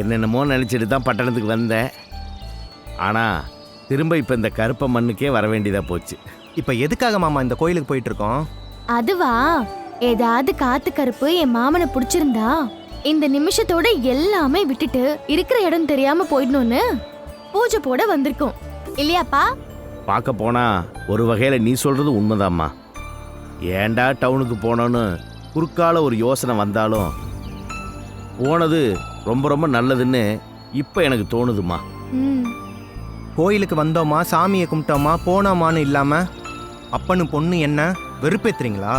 என்னென்னமோ நினச்சிட்டு தான் பட்டணத்துக்கு வந்தேன். ஆனால் திரும்ப இப்போ இந்த கருப்ப மண்ணுக்கே வர வேண்டியதாக போச்சு. இப்போ எதுக்காக மாமா இந்த கோயிலுக்கு போயிட்டு இருக்கோம் அதுவா? ஏதாவது காத்து கருப்பு என் மாமனை பிடிச்சிருந்தா இந்த நிமிஷத்தோட எல்லாமே விட்டுட்டு இருக்கிற இடம் தெரியாம போயிடணும்னு பூஜை போட வந்திருக்கோம். இல்லையாப்பா? பார்க்க போனா ஒரு வகையில் நீ சொல்கிறது உண்மைதாம்மா. ஏன்டா டவுனுக்கு போனோன்னு குறுக்கால ஒரு யோசனை வந்தாலும் போனது ரொம்ப ரொம்ப நல்லதுன்னு இப்போ எனக்கு தோணுதுமா. ம். கோயிலுக்கு வந்தோமா சாமியை கும்பிட்டோமா போனோமான்னு இல்லாம அப்பனு பொண்ணு என்ன வெறுப்பேத்துறீங்களா?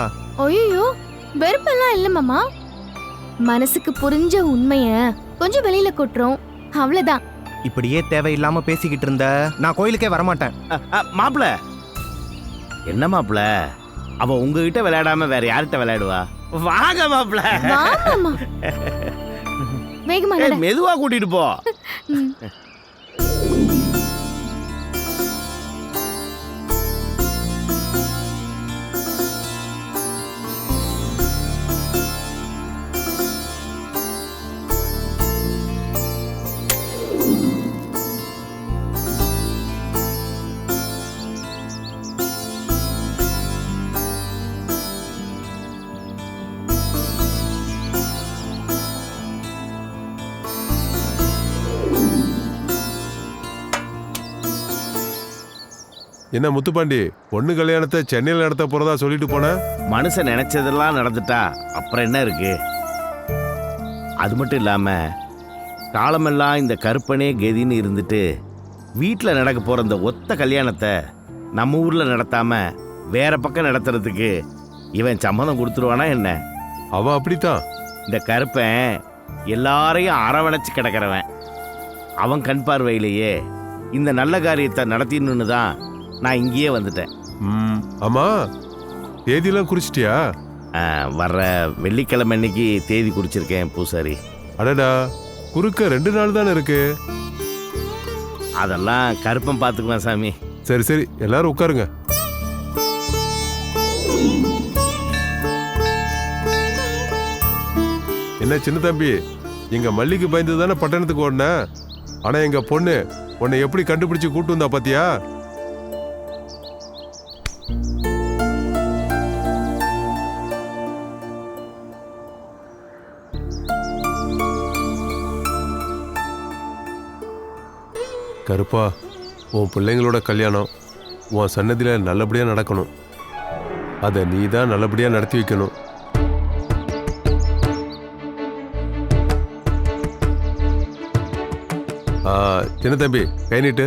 ஐயோ வெறுப்பெல்லாம் இல்ல மாமா. மனசுக்கு புரிஞ்ச உண்மைய கொஞ்சம் வெளியில கொட்டுறோம். அவ்வளவுதான். இப்படியே தேவையில்லாம பேசிக்கிட்டு இருந்த நான் கோயிலுக்கே வரமாட்டேன். மாப்பிள. என்ன மாப்பிள? அவ உங்ககிட்ட விளையாடாம வேற யார்கிட்ட விளையாடுவா? வாங்க மாப்பிள. வேகமா. மெதுவா கூட்டிட்டு போ என்ன முத்துப்பாண்டி பொண்ணு கல்யாணத்தை சென்னையில் நடத்த போறதா சொல்லிட்டு போன? மனுஷன் நினைச்சதெல்லாம் நடந்துட்டா அப்புறம் என்ன இருக்கு? அது மட்டும் இல்லாம காலமெல்லாம் இந்த கருப்பனே கெதின்னு இருந்துட்டு வீட்டில் நடக்க போற இந்த ஒத்த கல்யாணத்தை நம்ம ஊர்ல நடத்தாம வேற பக்கம் நடத்துறதுக்கு இவன் சம்மதம் கொடுத்துருவானா என்ன? அவன் அப்படித்தான். இந்த கருப்பன் எல்லாரையும் அரவணைச்சு கிடக்கிறவன். அவன் கண் பார்வையிலேயே இந்த நல்ல காரியத்தை நடத்திடணுன்னு தான் நான் இங்கேயே வந்துட்டேன். ம், ஆமா தேதியெல்லாம் குறிச்சிட்டியா? ஆ, வர்ற வெள்ளிக்கிழமை அன்னைக்கு தேதி குறிச்சிருக்கேன் பூசாரி. அடடா குறுக்க ரெண்டு நாள் தானே இருக்கு? அதெல்லாம் கருப்பன் பார்த்துக்குவேன் சாமி. சரி சரி எல்லாரும் உட்காருங்க. என்ன சின்ன தம்பி எங்க மல்லிக்கு பயந்து தானே பட்டணத்துக்கு ஓடின? ஆனா எங்க பொண்ணு உன்னை எப்படி கண்டுபிடிச்சு கூட்டு வந்தா பாத்தியா? கருப்பா உன் பிள்ளைங்களோட கல்யாணம் உன் சன்னதியில் நல்லபடியாக நடக்கணும். அதை நீ தான் நல்லபடியாக நடத்தி வைக்கணும். சின்ன தம்பி கை நீட்டு.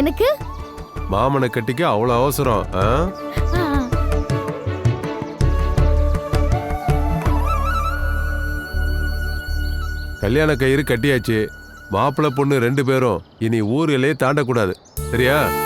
எனக்கு? மாமனை கட்டிக்க அவ்வளோ அவசரம் ஆ? கல்யாண கயிறு கட்டியாச்சு. மாப்பிள்ளை பொண்ணு ரெண்டு பேரும். இனி ஊர் தாண்டக்கூடாது. சரியா?